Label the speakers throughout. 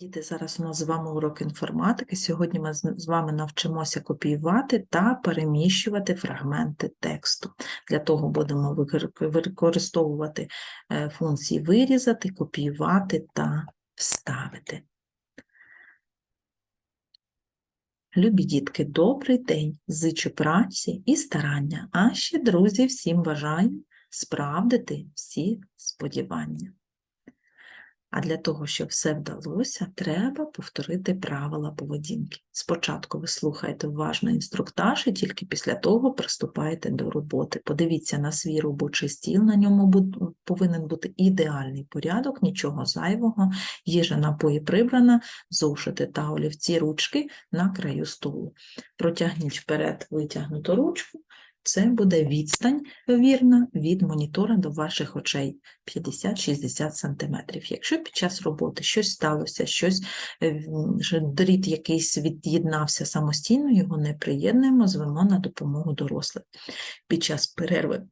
Speaker 1: Діти, зараз у нас з вами урок інформатики. Сьогодні ми з вами навчимося копіювати та переміщувати фрагменти тексту. Для того будемо використовувати е, функції вирізати, копіювати та вставити. Любі дітки, добрий день! Зичу праці і старання, а ще, друзі, всім бажаю справдити всі сподівання. А для того, щоб все вдалося, треба повторити правила поведінки. Спочатку ви слухаєте уважно інструктаж і тільки після того приступаєте до роботи. Подивіться на свій робочий стіл, на ньому повинен бути ідеальний порядок, нічого зайвого, їжа напої прибрана, зошити та олівці ручки на краю столу. Протягніть вперед витягнуту ручку. Це буде відстань вірна від монітора до ваших очей 50-60 см. Якщо під час роботи щось сталося, щось е, дріт якийсь від'єднався самостійно, його не приєднуємо, звемо на допомогу дорослих. Під час перерви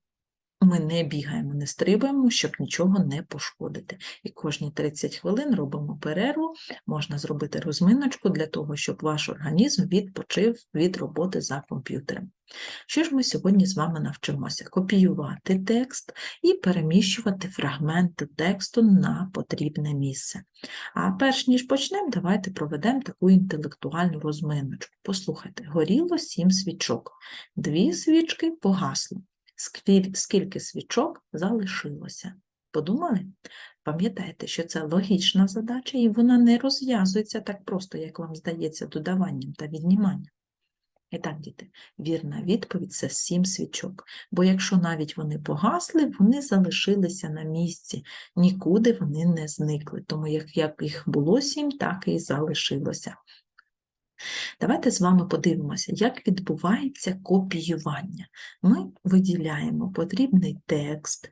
Speaker 1: ми не бігаємо, не стрибаємо, щоб нічого не пошкодити. І кожні 30 хвилин робимо перерву, можна зробити розминочку для того, щоб ваш організм відпочив від роботи за комп'ютером. Що ж ми сьогодні з вами навчимося? Копіювати текст і переміщувати фрагменти тексту на потрібне місце. А перш ніж почнемо, давайте проведемо таку інтелектуальну розминочку. Послухайте, горіло сім свічок, дві свічки погасли. Скіль- Скільки свічок залишилося? Подумали? Пам'ятайте, що це логічна задача, і вона не розв'язується так просто, як вам здається, додаванням та відніманням. І так, діти, вірна відповідь це сім свічок. Бо якщо навіть вони погасли, вони залишилися на місці, нікуди вони не зникли. Тому як їх було сім, так і залишилося. Давайте з вами подивимося, як відбувається копіювання. Ми виділяємо потрібний текст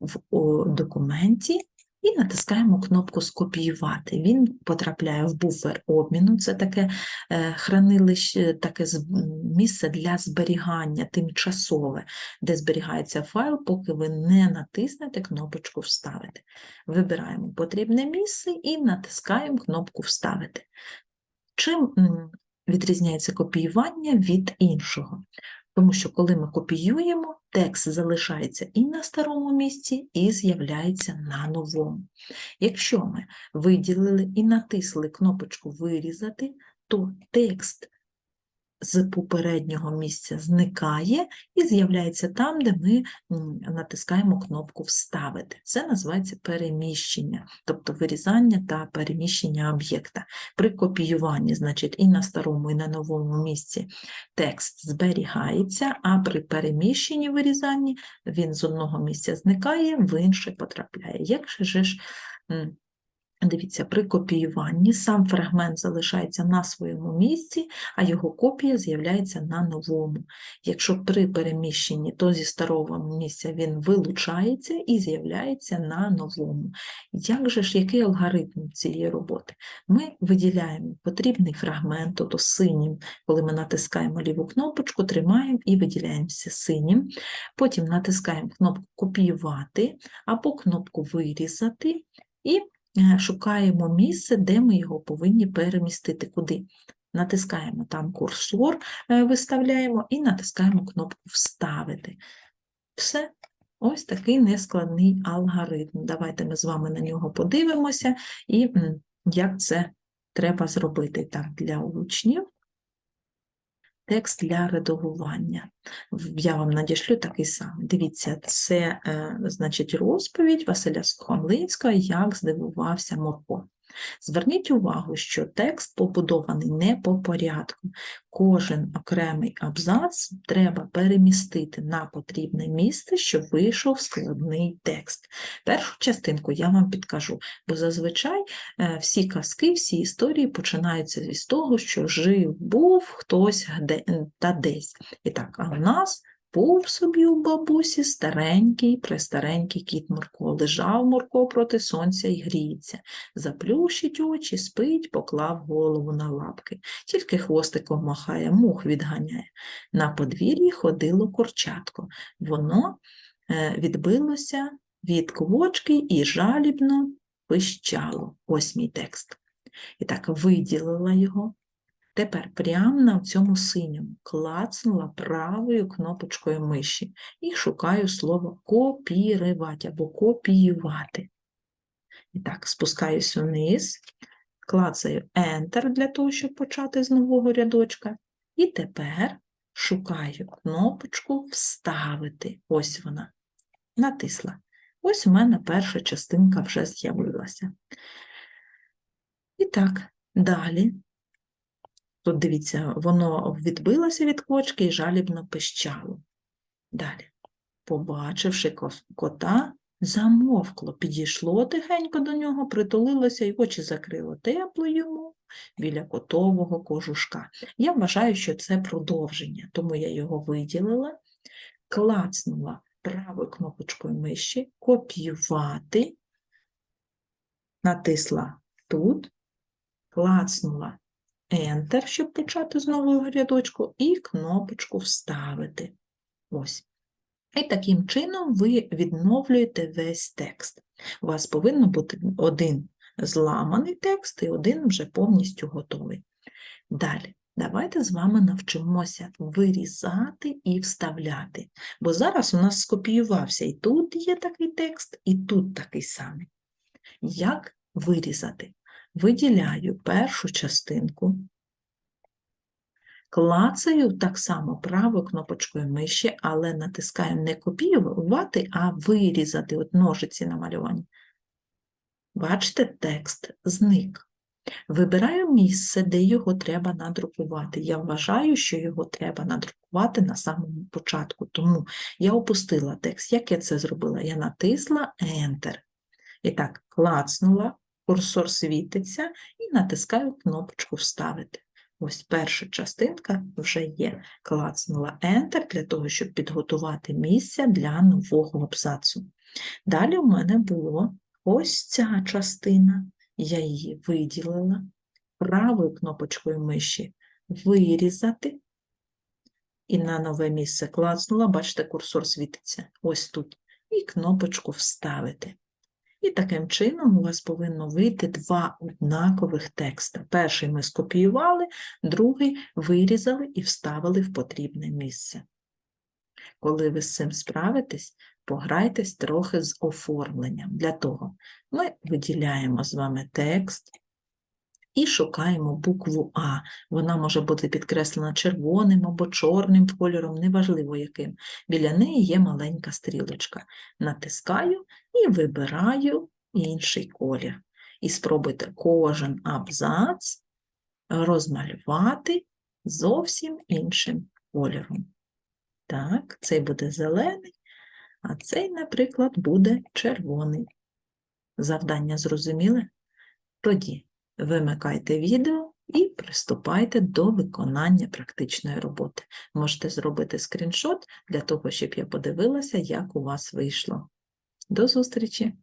Speaker 1: в документі і натискаємо кнопку Скопіювати. Він потрапляє в буфер обміну, це таке е, хранилище, таке місце для зберігання тимчасове, де зберігається файл, поки ви не натиснете кнопочку Вставити. Вибираємо потрібне місце і натискаємо кнопку Вставити. Чим відрізняється копіювання від іншого? Тому що коли ми копіюємо, текст залишається і на старому місці, і з'являється на новому. Якщо ми виділили і натисли кнопочку Вирізати, то текст з попереднього місця зникає і з'являється там, де ми натискаємо кнопку Вставити. Це називається переміщення, тобто вирізання та переміщення об'єкта. При копіюванні, значить, і на старому, і на новому місці текст зберігається, а при переміщенні вирізанні він з одного місця зникає, в інше потрапляє. Як же ж Дивіться, при копіюванні сам фрагмент залишається на своєму місці, а його копія з'являється на новому. Якщо при переміщенні, то зі старого місця він вилучається і з'являється на новому. Як же ж, який алгоритм цієї роботи? Ми виділяємо потрібний фрагмент, тобто синім, коли ми натискаємо ліву кнопочку, тримаємо і виділяємося синім. Потім натискаємо кнопку Копіювати або кнопку Вирізати і шукаємо місце, де ми його повинні перемістити. Куди? Натискаємо там курсор, е, виставляємо і натискаємо кнопку Вставити. Все. Ось такий нескладний алгоритм. Давайте ми з вами на нього подивимося і як це треба зробити. Так, для учнів. Текст для редагування. Я вам надішлю такий самий. Дивіться, це е, значить розповідь Василя Сухомлинського «Як здивувався Морко». Зверніть увагу, що текст побудований не по порядку. Кожен окремий абзац треба перемістити на потрібне місце, щоб вийшов складний текст. Першу частинку я вам підкажу, бо зазвичай е, всі казки, всі історії починаються із того, що жив був хтось та десь. І так, а в нас був собі у бабусі старенький, престаренький кіт Мурко. Лежав Мурко проти сонця і гріється. Заплющить очі, спить, поклав голову на лапки. Тільки хвостиком махає, мух відганяє. На подвір'ї ходило курчатко. Воно е, відбилося від квочки і жалібно пищало. Ось мій текст. І так, виділила його. Тепер прямо на цьому синьому клацнула правою кнопочкою миші і шукаю слово копірувати або копіювати. І так, спускаюсь вниз, клацаю Enter для того, щоб почати з нового рядочка. І тепер шукаю кнопочку Вставити. Ось вона. Натисла. Ось у мене перша частинка вже з'явилася. І так, далі. Тут дивіться, воно відбилося від кочки і жалібно пищало. Далі, побачивши кота, замовкло, підійшло тихенько до нього, притулилося і очі закрило тепло йому біля котового кожушка. Я вважаю, що це продовження, тому я його виділила, клацнула правою кнопочкою миші, копіювати, натисла тут, клацнула Enter, щоб почати з нового рядочку, і кнопочку Вставити. Ось. І таким чином ви відновлюєте весь текст. У вас повинно бути один зламаний текст і один вже повністю готовий. Далі, давайте з вами навчимося вирізати і вставляти. Бо зараз у нас скопіювався і тут є такий текст, і тут такий самий. Як вирізати? Виділяю першу частинку, клацаю так само правою кнопочкою миші, але натискаю не копіювати, а вирізати от ножиці намальовані. Бачите, текст зник. Вибираю місце, де його треба надрукувати. Я вважаю, що його треба надрукувати на самому початку, тому я опустила текст. Як я це зробила? Я натисла Enter. І так, клацнула, курсор світиться і натискаю кнопочку Вставити. Ось перша частинка вже є. Клацнула Enter для того, щоб підготувати місце для нового абзацу. Далі у мене було ось ця частина. Я її виділила правою кнопочкою миші вирізати. І на нове місце клацнула, бачите, курсор світиться ось тут. І кнопочку Вставити. І таким чином у вас повинно вийти два однакових текста. Перший ми скопіювали, другий вирізали і вставили в потрібне місце. Коли ви з цим справитесь, пограйтесь трохи з оформленням. Для того ми виділяємо з вами текст і шукаємо букву А. Вона може бути підкреслена червоним або чорним кольором, неважливо яким. Біля неї є маленька стрілочка. Натискаю і вибираю інший колір. І спробуйте кожен абзац розмалювати зовсім іншим кольором. Так, цей буде зелений, а цей, наприклад, буде червоний. Завдання зрозуміле? Тоді вимикайте відео і приступайте до виконання практичної роботи. Можете зробити скріншот для того, щоб я подивилася, як у вас вийшло. До зустрічі!